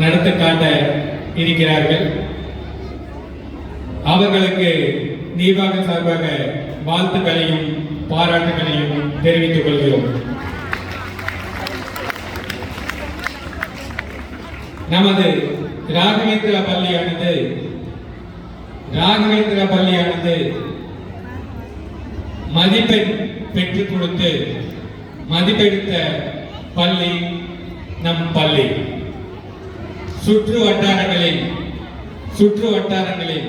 நடத்த காட்ட இருக்கிறார்கள். அவர்களுக்கு நிர்வாக சார்பாக வாழ்த்துக்களையும் பாராட்டுகளையும் தெரிவித்துக் கொள்கிறோம். நமது ராகவேந்திரா பள்ளியானது ராகவேந்திரா பள்ளியானது மதிப்பெண் பெற்றுக் கொடுத்து மதிப்பெடுத்த பள்ளி நம் பள்ளி. சுற்று வட்டாரங்களில் சுற்று வட்டாரங்களில்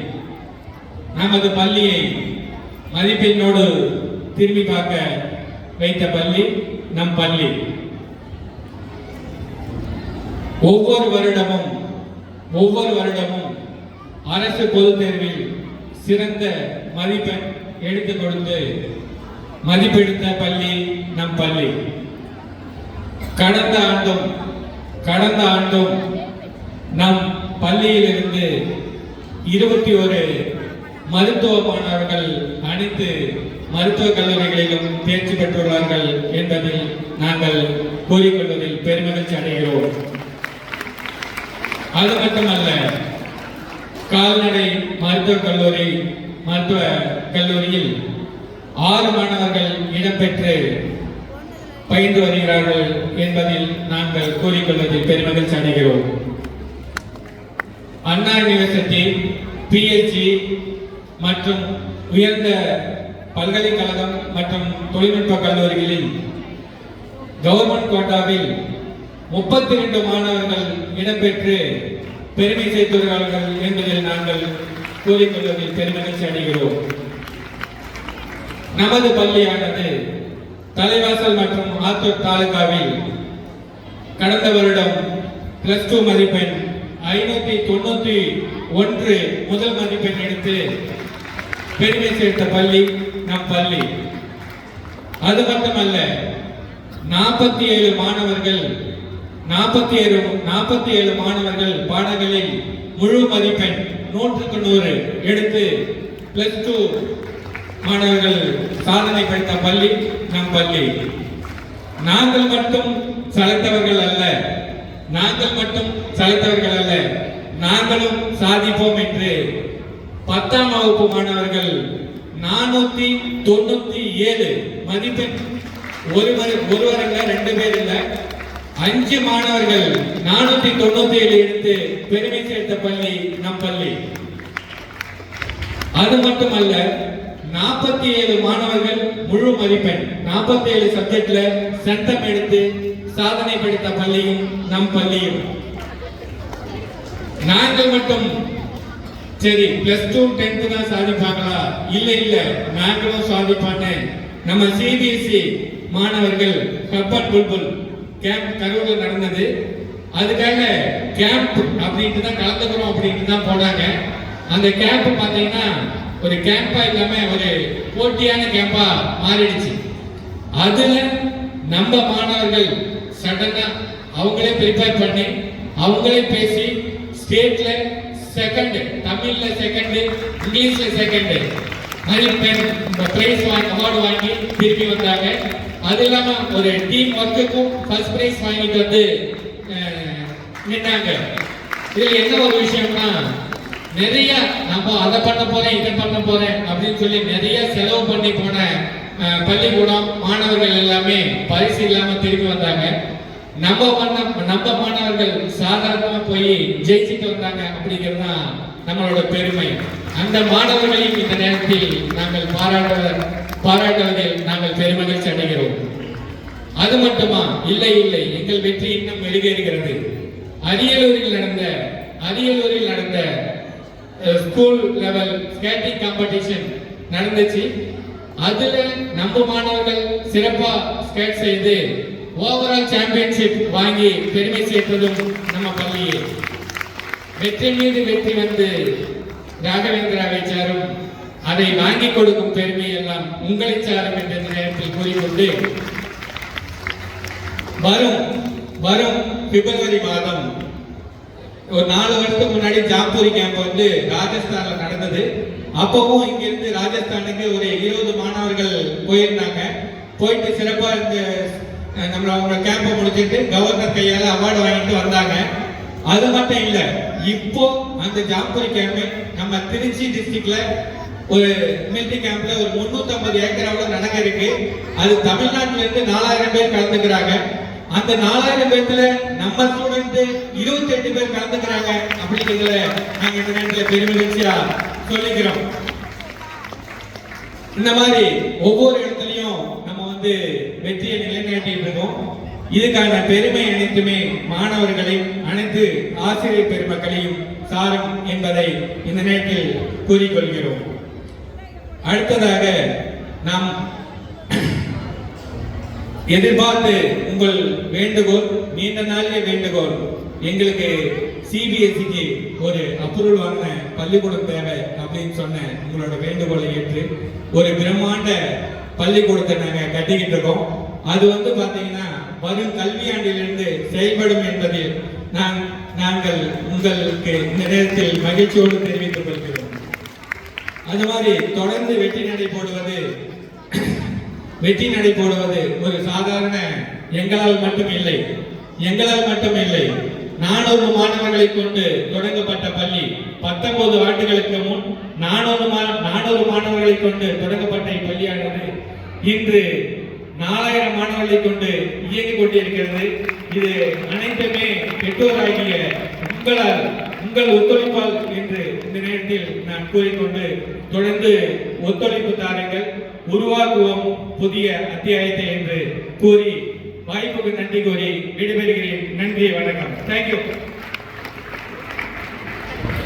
நமது பள்ளியை மதிப்பெண்ணோடு திரும்பி பார்க்க வைத்த பள்ளி நம் பள்ளி. ஒவ்வொரு வருடமும் ஒவ்வொரு வருடமும் அரசு பொதுத் தேர்வில் சிறந்த மதிப்பெண் எடுத்துக் கொடுத்து மதிப்பெடுத்த பள்ளி நம் பள்ளி. கடந்த ஆண்டும் கடந்த ஆண்டும் நம் பள்ளியிலிருந்து இருபத்தி ஒரு மருத்துவ மாணவர்கள் அனைத்து மருத்துவக் கல்லூரிகளிலும் தேர்ச்சி பெற்றுள்ளார்கள் என்பதில் நாங்கள் கூறிக்கொள்வதில் பெருமகிழ்ச்சி அடைகிறோம். அது மட்டுமல்ல கால்நடை மருத்துவக் கல்லூரி மருத்துவ கல்லூரியில் ஆறு மாணவர்கள் இடம்பெற்று பயின்று வருகிறார்கள் என்பதில் நாங்கள் கூறிக்கொள்வதில் பெருமகிழ்ச்சி அடைகிறோம். அண்ணா யூனிவர்சிட்டி பிஹெச்சி மற்றும் உயர்ந்த பல்கலைக்கழகம் மற்றும் தொழில்நுட்ப கல்லூரிகளில் கவர்மெண்ட் கோட்டாவில் முப்பத்தி ரெண்டு மாணவர்கள் இடம்பெற்று பெருமை சேர்த்துள்ளார்கள் என்பதில் நாங்கள் கூறிக்கொள்வதில் பெருமகிழ்ச்சி அடைகிறோம். நமது பள்ளியானது தலைவாசல் மற்றும் ஆத்தூர் தாலுகாவில் கடந்த வருடம் பிளஸ் டூ மதிப்பெண் ஐநூத்தி தொண்ணூத்தி ஒன்று முதல் மதிப்பெண் எடுத்து பெருமை சேர்த்த பள்ளி நம் பள்ளி. அது மட்டுமல்ல நாற்பத்தி ஏழு மாணவர்கள் நாற்பத்தி ஏழு நாற்பத்தி ஏழு மாணவர்கள் பாடங்களில் முழு மதிப்பெண் நூற்றுக்கு நூறு எடுத்து பிளஸ் டூ மாணவர்கள் சாதனை படைத்த பள்ளி நம் பள்ளி. நாங்கள் மட்டும் சளைத்தவர்கள் அல்ல. நாங்கள் மட்டும் சளைத்தவர்கள் அல்ல நாங்களும் சாதிப்போம் என்று பத்தாம் வகுப்பு மாணவர்கள் நானூத்தி தொண்ணூத்தி ஏழு மதிப்பெண் ஒருவர் ஒருவர் அல்ல ரெண்டு பேர் இல்ல. அஞ்சு மாணவர்கள் நானூத்தி தொண்ணூத்தி ஏழு எடுத்து பெருமை சேர்த்த பள்ளி நம் பள்ளி. அது மட்டுமல்ல நாற்பத்தி ஏழு மாணவர்கள் முழு மதிப்பெண் நாற்பத்தி ஏழு சப்ஜெக்ட்ல சட்டம் எடுத்து சாதனை படித்த பள்ளியும் நம் பள்ளியும். நாங்கள் மட்டும் சரி பிளஸ் டூ டென்த்து தான் சாதிப்பாங்களா இல்லை இல்லை நாங்களும் சாதிப்பான்னு நம்ம சிபிஎஸ்சி மாணவர்கள் கப்பர் புல்புல் கேம்ப் கரூர்ல நடந்தது. அதுக்காக கேம்ப் அப்படின்ட்டு தான் கலந்துக்கிறோம் அப்படின்ட்டு தான் போனாங்க. அந்த கேம்ப் பார்த்தீங்கன்னா ஒரு கேம்பா இல்லாம ஒரு போட்டியான கேம்பா மாறிடுச்சு. அதுல நம்ம மாணவர்கள் சடனா அவங்களே ப்ரிப்பேர் பண்ணி அவங்களே பேசி ஸ்டேட்ல செகண்ட் தமிழ்ல செகண்ட் இங்கிலீஷ்ல செகண்ட் மதிப்பெண் பிரைஸ் வாங்கி அவார்டு வாங்கி திரும்பி வந்தாங்க. அது இல்லாம ஒரு டீம் ஒர்க்குக்கும் ஃபர்ஸ்ட் பிரைஸ் வாங்கிட்டு வந்து நின்னாங்க. இதுல என்ன ஒரு விஷயம்னா நிறைய நம்ம அதை பண்ண போறேன் இதை பண்ண போறேன் அப்படின்னு சொல்லி நிறைய செலவு பண்ணி போன பள்ளிக்கூடம் மாணவர்கள் எல்லாமே பரிசு இல்லாம திரும்பி வந்தாங்க. நம்ம பண்ண நம்ம மாணவர்கள் சாதாரணமா போய் ஜெயிச்சுட்டு வந்தாங்க அப்படிங்கிறது தான் நம்மளோட பெருமை. அந்த மாணவர்களையும் இந்த நேரத்தில் நாங்கள் பாராட்ட பாராட்டுவதில் நாங்கள் பெருமகிழ்ச்சி அடைகிறோம். அது மட்டுமா? இல்லை இல்லை. எங்கள் வெற்றி இன்னும் மெருகேறுகிறது. அரியலூரில் நடந்த அரியலூரில் நடந்த ஸ்கூல் லெவல் ஸ்கேட்டிங் காம்படிஷன் நடந்துச்சு. அதுல நம்ம மாணவர்கள் சிறப்பா ஸ்கேட் செய்து ஓவரால் சாம்பியன்ஷிப் வாங்கி பெருமை சேர்த்ததும் நம்ம பள்ளியே வெற்றி மீது வெற்றி வந்து ராகவேந்திராவை சாரும். அதை வாங்கி கொடுக்கும் பெருமை எல்லாம் உங்களை சாரும் என்ற நேரத்தில் கூறிக்கொண்டு வரும் வரும் பிப்ரவரி மாதம் ஒரு நாலு வருஷத்துக்கு முன்னாடி ஜாம்பூரி கேம்ப் வந்து ராஜஸ்தான்ல நடந்தது. அப்பவும் இங்கிருந்து ராஜஸ்தானுக்கு ஒரு இருபது மாணவர்கள் போயிருந்தாங்க. போயிட்டு சிறப்பாக இந்த நம்மள அவங்க கேம்பை முடிச்சுட்டு கவர்னர் கையால் அவார்டு வாங்கிட்டு வந்தாங்க. அது மட்டும் இல்லை இப்போ அந்த ஜாம்புரி கேம்பு நம்ம திருச்சி டிஸ்ட்ரிக்ட்ல ஒரு மிலிட்டரி கேம்ப்ல ஒரு 350 ஏக்கர் அளவு நடக்க இருக்கு. அது தமிழ்நாட்டுல இருந்து நாலாயிரம் பேர் கலந்துக்கிறாங்க. அந்த நாலாயிரம் பேர்த்துல நம்ம ஸ்டூடெண்ட் இருபத்தி எட்டு பேர் கலந்துக்கிறாங்க. அப்படிங்கிறதுல நாங்க இந்த நேரத்துல பெருமகிழ்ச்சியா சொல்லிக்கிறோம். இந்த மாதிரி ஒவ்வொரு இடத்துலயும் நம்ம வந்து வெற்றியை நிலைநாட்டிட்டு இருக்கோம். இதுக்கான பெருமை அனைத்துமே மாணவர்களையும் அனைத்து ஆசிரியர் பெருமக்களையும் சாரும் என்பதை இந்த நேரத்தில் கூறிக்கொள்கிறோம். அடுத்ததாக நாம் எதிர்பார்த்து உங்கள் வேண்டுகோள் நீண்ட நாளிய வேண்டுகோள். எங்களுக்கு சிபிஎஸ்சிக்கு ஒரு அப்ரூவல் வாங்கின பள்ளிக்கூடம் தேவை அப்படின்னு சொன்ன உங்களோட வேண்டுகோளை ஏற்று ஒரு பிரம்மாண்ட பள்ளிக்கூடத்தை நாங்கள் கட்டிக்கிட்டு இருக்கோம். அது வந்து பார்த்தீங்கன்னா வரும் கல்வியாண்டிலிருந்து செயல்படும் என்பதில் நான் நாங்கள் உங்களுக்கு இந்த நேரத்தில் மகிழ்ச்சியோடு தெரிவித்துக் கொள்கிறோம். அது மாதிரி தொடர்ந்து வெற்றி நடை போடுவது வெற்றி நடை போடுவது ஒரு சாதாரண எங்களால் மட்டும் இல்லை. எங்களால் மட்டும் இல்லை. நானூறு மாணவர்களை கொண்டு தொடங்கப்பட்ட பள்ளி பத்தொன்பது ஆண்டுகளுக்கு முன் நானூறு நானூறு மாணவர்களை கொண்டு தொடங்கப்பட்ட இப்பள்ளியானது இன்று நாலாயிரம் மாணவர்களை கொண்டு இயங்கிக் கொண்டிருக்கிறது. இது அனைத்துமே பெற்றோராகிய உங்களால் உங்கள் ஒத்துழைப்பால் என்று இந்த நேரத்தில் நான் கூறிக்கொண்டு தொடர்ந்து ஒத்துழைப்பு தாருங்கள். உருவாக்குவோம் புதிய அத்தியாயத்தை என்று கூறி வாய்ப்புக்கு நன்றி கூறி விடைபெறுகிறேன். நன்றி வணக்கம். தேங்க்யூ